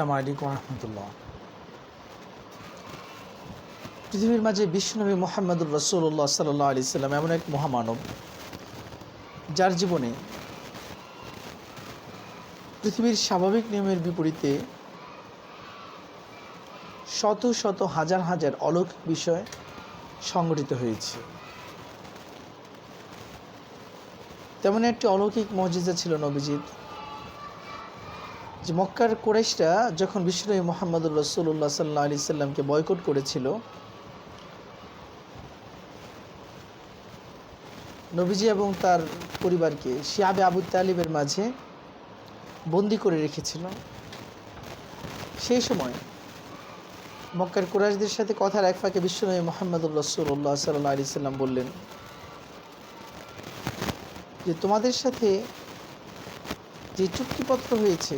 আলাইকুম রহমতুল্লাহ। পৃথিবীর মাঝে বিশ্বনবী মোহাম্মদুর রসুল্লাহ সাল্লাহ আলি সাল্লাম এমন এক মহামানব, যার জীবনে পৃথিবীর স্বাভাবিক নিয়মের বিপরীতে শত শত হাজার হাজার অলৌকিক বিষয় সংগঠিত হয়েছে। তেমন একটি অলৌকিক মসজিদা ছিল নবীজির। যে মক্কার কোরেশরা যখন বিষ্ণু মোহাম্মদুর রসুল্লাহ সাল্লাহ আলি সাল্লামকে বয়কট করেছিল, নবীজি এবং তার পরিবারকে শিয়াবে আবু তালিবের মাঝে বন্দি করে রেখেছিল। সেই সময় মক্কার কুরাইশদের সাথে কথার এক ফাঁকে বিশ্বনবী মোহাম্মদুর রসুল্লাহ সাল্লাহ আলি সাল্লাম বললেন যে, তোমাদের সাথে যে চুক্তিপত্র হয়েছে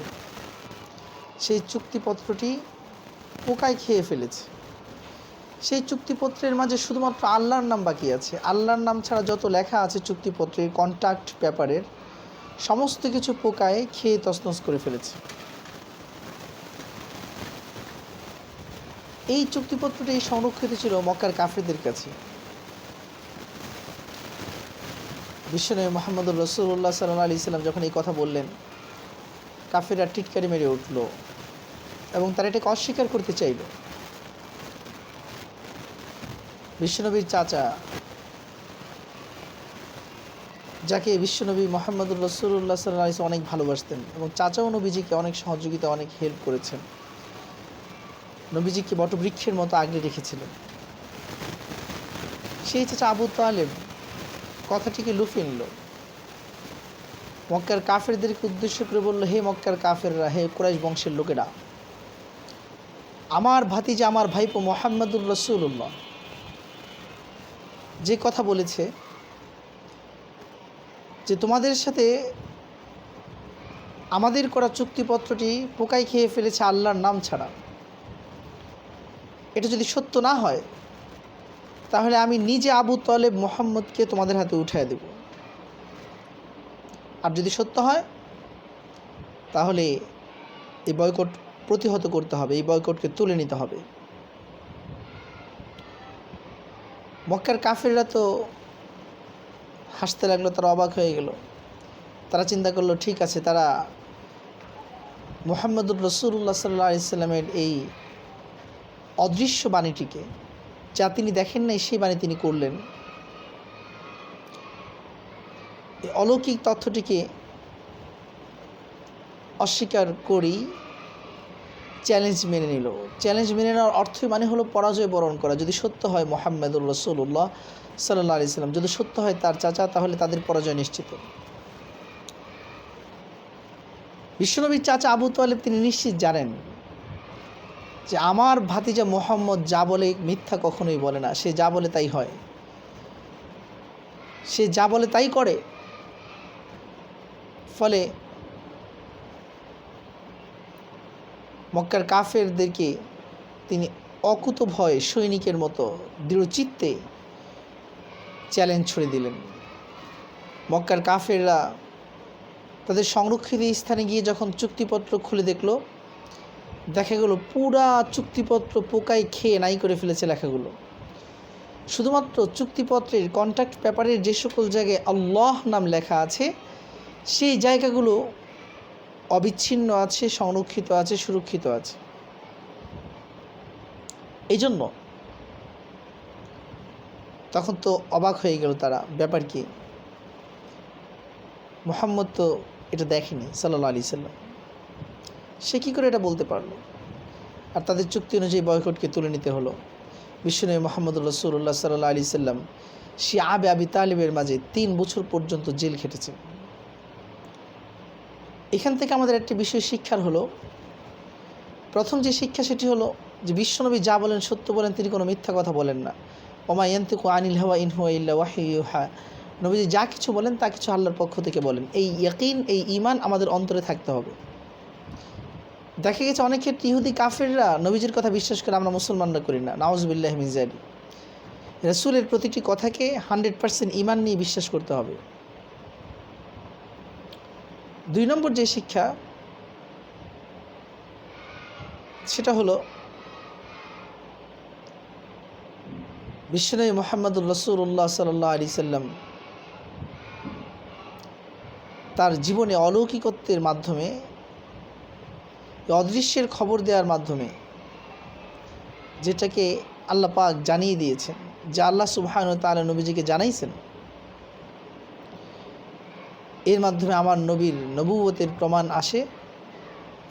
সেই চুক্তিপত্রটি পোকায় খেয়ে ফেলেছে। সেই চুক্তিপত্রের মাঝে শুধুমাত্র আল্লাহর নাম বাকি আছে। আল্লাহর নাম ছাড়া যত লেখা আছে চুক্তিপত্রের কন্ট্যাক্ট পেপারের সমস্ত কিছু পোকায় খেয়ে তছনছ করে ফেলেছে। এই চুক্তিপত্রটি সংরক্ষিত ছিল মক্কার কাফিরদের কাছে। বিশ্বনবী মোহাম্মদুর রসুল্লাহ সাল্লাহ আলি সাল্লাম যখন এই কথা বললেন, কাফেররা টিটকারি মেরে উঠল। এবং তারা এটাকে অস্বীকার করতে চাইল। বিশ্বনবীর চাচা, যাকে বিশ্বনবী মোহাম্মদুর রসুল্লাহ সাল্লাহ অনেক ভালোবাসতেন এবং চাচাও নবীজিকে অনেক সহযোগিতা, অনেক হেল্প করেছেন। নবীজিকে বটবৃক্ষের মতো আগলে রেখেছিলেন। সেই চাচা আবু তালেব কথাটিকে লুফিয়ে নিল। মক্কার কাফেরদেরকে উদ্দেশ্য করে বলল, হে মক্কার কাফেররা, হে কুরাইশ বংশের লোকেরা আমার ভাতিজা, আমার ভাইপো মোহাম্মদুর রসুল্লাহ যে কথা বলেছে যে তোমাদের সাথে আমাদের করা চুক্তিপত্রটি পোকায় খেয়ে ফেলেছে আল্লাহর নাম ছাড়া। এটা যদি সত্য না হয়, তাহলে আমি নিজে আবু তলেব মোহাম্মদকে তোমাদের হাতে উঠায় দেব। আর যদি সত্য হয়, তাহলে এই বয়কট প্রতিহত করতে হবে, এই বয়কটকে তুলে নিতে হবে। মক্কার কাফেররা তো হাসতে লাগল, তারা অবাক হয়ে গেল। তারা চিন্তা করল, ঠিক আছে, তারা মোহাম্মদুর রসুল্লাহ সাল্লাহ ইসলামের এই অদৃশ্য বাণীটিকে, যা তিনি দেখেন নাই, সেই বাণী তিনি করলেন। অলৌকিক তথ্যটিকে অস্বীকার করি চ্যালেঞ্জ মেনে নিল। চ্যালেঞ্জ মেনে নেওয়ার অর্থই মানে হলো পরাজয় বরণ করা। যদি সত্য হয় মোহাম্মদুর রসুল্লাহ সাল্লাহ আলি সাল্লাম, যদি সত্য হয় তার চাচা, তাহলে তাদের পরাজয় নিশ্চিত। বিশ্বনবীর চাচা আবু তালেব তিনি নিশ্চিত জানেন যে আমার ভাতিজা মোহাম্মদ যা বলে মিথ্যা কখনোই বলে না। সে যা বলে তাই হয়। সে যা বলে তাই করে। ফলে মক্কার কাফেরদেরকে তিনি অকুত ভয় সৈনিকের মতো দৃঢ়চিত্তে চ্যালেঞ্জ ছড়ে দিলেন। মক্কার কাফেররা তাদের সংরক্ষিত স্থানে গিয়ে যখন চুক্তিপত্র খুলে দেখল, দেখা গেল পুরা চুক্তিপত্র পোকায় খেয়ে নাই করে ফেলেছে লেখাগুলো। শুধুমাত্র চুক্তিপত্রের কন্ট্যাক্ট পেপারের যে সকল জায়গায় আল্লাহ নাম লেখা আছে, সেই জায়গাগুলো অবিচ্ছিন্ন আছে, সংরক্ষিত আছে, সুরক্ষিত আছে। এই জন্য তখন তো অবাক হয়ে গেল তারা। ব্যাপার কি? মোহাম্মদ তো এটা দেখেনি সাল্লা আলি সাল্লাম। সে কী করে এটা বলতে পারল? আর তাদের চুক্তি অনুযায়ী বয়কটকে তুলে নিতে হলো। বিশ্বনবী মোহাম্মদ রসুল্লাহ সাল্লাহ আলি সাল্লাম সে আবে আবি তালিবের মাঝে তিন বছর পর্যন্ত জেল খেটেছে এখান থেকে আমাদের একটি বিষয় শিক্ষার হলো, প্রথম যে শিক্ষা সেটি হলো যে বিশ্বনবী যা বলেন সত্য বলেন তিনি কোনো মিথ্যা কথা বলেন না। ওমা ইয়ান্তিকু আনিল হাওয়া ইনহুয়া ইল্লা ওয়াহিহা নবীজি যা কিছু বলেন তা কিছু আল্লাহর পক্ষ থেকে বলেন। এই ইয়াকিন, এই ইমান আমাদের অন্তরে থাকতে হবে। দেখা গেছে অনেক ক্ষেত্রে ইহুদি কাফেররা নবীজির কথা বিশ্বাস করে আমরা মুসলমানরা করি না। নাওজবিল্লাহ মিজারি রসুলের প্রতিটি কথাকে হান্ড্রেড পার্সেন্ট ইমান নিয়ে বিশ্বাস করতে হবে। দুই নম্বর যে শিক্ষা, সেটা হলো বিশ্বনবী মোহাম্মদুর রসুল্লাহ সাল্লাহ আলি সাল্লাম তার জীবনে অলৌকিকত্বের মাধ্যমে অদৃশ্যের খবর দেওয়ার মাধ্যমে যেটাকে আল্লাহ পাক জানিয়ে দিয়েছেন, যা আল্লাহ সুবহান তাআলা নবীজিকে জানাইছেন এর মাধ্যমে আমার নবীর নবুবতের প্রমাণ আসে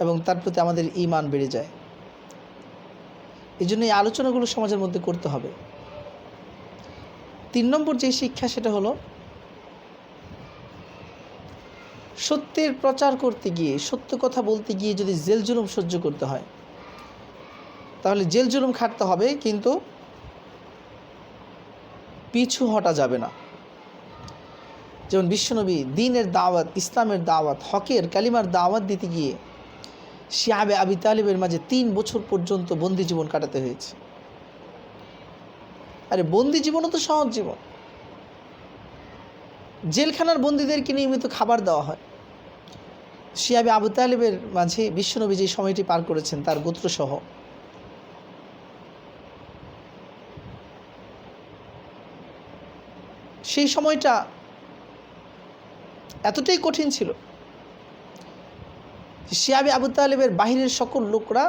এবং তার প্রতি আমাদের ইমান বেড়ে যায়। এই জন্য এই আলোচনাগুলো সমাজের মধ্যে করতে হবে। তিন নম্বর যে শিক্ষা সেটা হলো, সত্যের প্রচার করতে গিয়ে, সত্য কথা বলতে গিয়ে যদি জেল জুলুম সহ্য করতে হয়, তাহলে জেল জুলুম খাটতে হবে, কিন্তু পিছু হটা যাবে না। যেমন বিশ্বনবী দিনের দাওয়াত, ইসলামের দাওয়াত, হকের কালিমার দাওয়াত দিতে গিয়ে শিয়াবে আবি তালিবের মাঝে তিন বছর পর্যন্ত বন্দি জীবন কাটাতে হয়েছে। আরে বন্দি জীবনও তো সহজ জীবন। জেলখানার বন্দীদেরকে নিয়মিত খাবার দেওয়া হয়। শিয়াবে আবু তালেবের মাঝে বিশ্বনবী যে সময়টি পার করেছেন, তার গোত্রসহ। সেই সময়টা এতটাই কঠিন ছিল শিয়াবি আবু তালেবের বাহিরের সকল লোকরা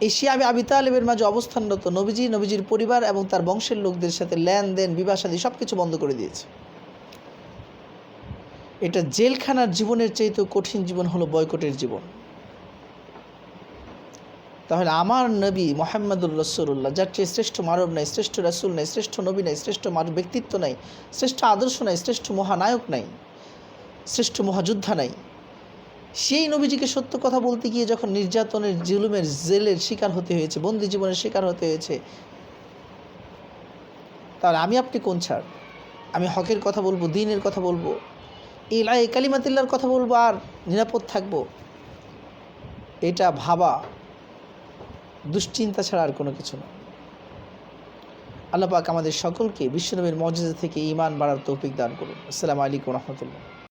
এই শিয়াবি আবি তালেবের মাঝে অবস্থানরত নবীজি, নবীজির পরিবার এবং তার বংশের লোকদের সাথে লেনদেন বিবাসাদি সব কিছু বন্ধ করে দিয়েছে। এটা জেলখানার জীবনের চাইতেও কঠিন জীবন হলো বয়কটের জীবন। তাহলে আমার নবী মোহাম্মদুর রসুল্লাহ যার চেয়ে শ্রেষ্ঠ মানব নাই, শ্রেষ্ঠ রাসুল নাই, শ্রেষ্ঠ নবী নাই, শ্রেষ্ঠ মানব ব্যক্তিত্ব নাই, শ্রেষ্ঠ আদর্শ নাই, শ্রেষ্ঠ মহানায়ক নাই, শ্রেষ্ঠ মহাযোদ্ধা নাই, সেই নবীজিকে সত্য কথা বলতে গিয়ে যখন নির্যাতনের, জুলুমের জেলের শিকার হতে হয়েছে, বন্দি জীবনের শিকার হতে হয়েছে, তাহলে আমি আপনি কোন ছাড়? আমি হকের কথা বলব, দিনের কথা বলব ইলাই কালিমাতিল্লার কথা বলব, আর নিরাপদ থাকব? এটা ভাবা দুশ্চিন্তা ছাড়া আর কোনো কিছু না। আল্লাহ পাক আমাদের সকলকে বিশ্বনবীর মর্যাদা থেকে ইমান বাড়ার তৌফিক দান করুন। আসসালামু আলাইকুম রহমতুল্লাহ।